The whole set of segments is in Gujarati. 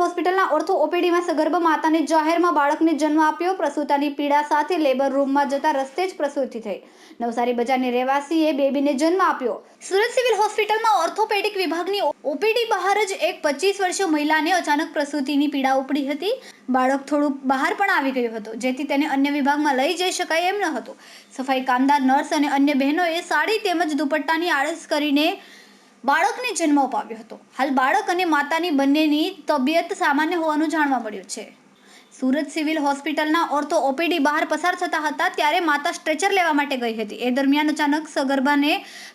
હોસ્પિટલના ઓર્થો ઓપીડીમાં સગર્ભ માતાને જાહેરમાં બાળકને જન્મ આપ્યો. પ્રસૂતાની પીડા સાથે લેબર રૂમમાં જતા રસ્તે જ પ્રસૂતિ થઈ. નવસારી બજારની રહેવાસીએ બેબીને જન્મ આપ્યો. સુરત સિવિલ હોસ્પિટલમાં ઓર્થોપેડિક વિભાગની ઓપીડી બહાર જ એક પચીસ વર્ષીય મહિલાને અચાનક પ્રસૂતિની પીડા ઉપડી હતી. બાળક થોડું બહાર પણ આવી ગયું હતું, જેથી તેને અન્ય વિભાગમાં લઈ જઈ શકાય એમ ન હતું. સફાઈ કામદાર, નર્સ અને અન્ય બહેનોએ સાડી તેમજ દુપટ્ટાની આળસ કરીને બાળકને જન્મ અપાવ્યો હતો. હાલ બાળક અને માતાની બંનેની તબિયત સામાન્ય હોવાનું જાણવા મળ્યું છે. સુરત સિવિલ હોસ્પિટલના ઓર્થો ઓપીડી બહાર પસાર થતા હતા ત્યારે માતા સ્ટ્રેચર લેવા માટે ગઈ હતી. એ દરમિયાન અચાનક સગર્ભાને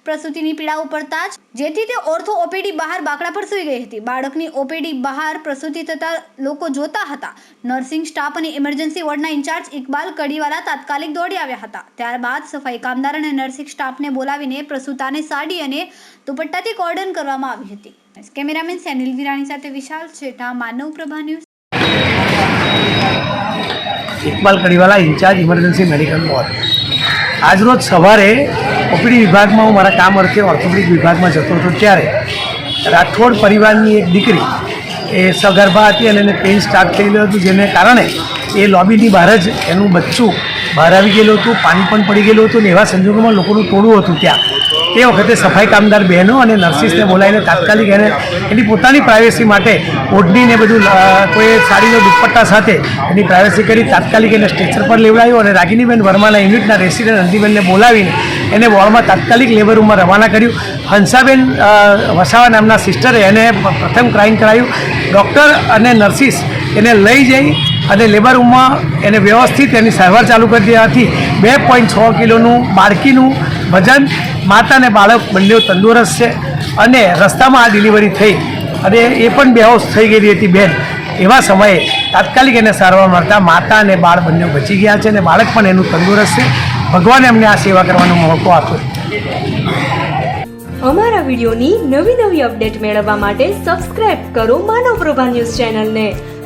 પ્રસૂતિની પીડા ઉપડતા જ જેથી તે ઓર્થો ઓપીડી બહાર બાકડા પર સૂઈ ગઈ હતી. બાળકની ઓપીડી બહાર પ્રસૂતિ થતા લોકો જોતા હતા. નર્સિંગ સ્ટાફ અને ઇમરજન્સી વોર્ડના ઇન્ચાર્જ ઇકબાલ કડીવાલા તાત્કાલિક દોડી આવ્યા હતા. ત્યારબાદ સફાઈ કામદાર અને નર્સિંગ સ્ટાફને બોલાવીને પ્રસૂતાને સાડી અને દુપટ્ટાથી કોર્ડન કરવામાં આવી હતી. કેમેરામેન સેનિલ વિરાણી સાથે Vishal Chhetha, Manav Prabha news Iqbal Kadiwala in charge emergency medical ward. આજરોજ સવારે ઓપીડી વિભાગમાં હું મારા કામ અર્થે ઓર્થોપેડિક વિભાગમાં જતો હતો ત્યારે રાઠોડ પરિવારની એક દીકરી એ સગર્ભા હતી અને એને પેઇન સ્ટાર્ટ થયેલું હતું, જેને કારણે એ લોબીની બહાર જ એનું બચ્ચું બહાર આવી ગયેલું હતું, પાણી પણ પડી ગયેલું હતું ને એવા સંજોગોમાં લોકોનું ટોળું હતું ત્યાં. તે વખતે સફાઈ કામદાર બહેનો અને નર્સિસને બોલાવીને તાત્કાલિક એને એની પોતાની પ્રાઇવેસી માટે ઓઢણીને બધું કોઈ સાડીનો દુપટ્ટા સાથે એની પ્રાઇવેસી કરી તાત્કાલિક એને સ્ટ્રેચર પર લેવડાવ્યો અને રાગિનીબેન વર્માના યુનિટના રેસિડેન્ટ અંતિબેનને બોલાવીને એને વોર્ડમાં તાત્કાલિક લેબર રૂમમાં રવાના કર્યું. હંસાબેન વસાવા નામના સિસ્ટરે એને પ્રથમ ક્રાઇમ કરાયું. ડૉક્ટર અને નર્સિસ એને લઈ જઈ અને લેબર રૂમમાં એને વ્યવસ્થિત એની સારવાર ચાલુ કરી દેવાથી બે પોઈન્ટ છ કિલોનું બાળકીનું વજન માતા અને બાળક બંને તંદુરસ્ત છે અને રસ્તામાં આ ડિલિવરી થઈ. અને એ પણ બેહોશ થઈ ગયેલી હતી બેન. એવા સમયે તાત્કાલિક એને સારવાર મળતા માતા અને બાળ બંને બચી ગયા છે અને બાળક પણ એનું તંદુરસ્ત છે. ભગવાને અમને આ સેવા કરવાનો મોકો આપ્યો. અમારા વિડીયોની નવી નવી અપડેટ મેળવવા માટે સબસ્ક્રાઇબ કરો માનવ પ્રભા ન્યૂઝ ચેનલને.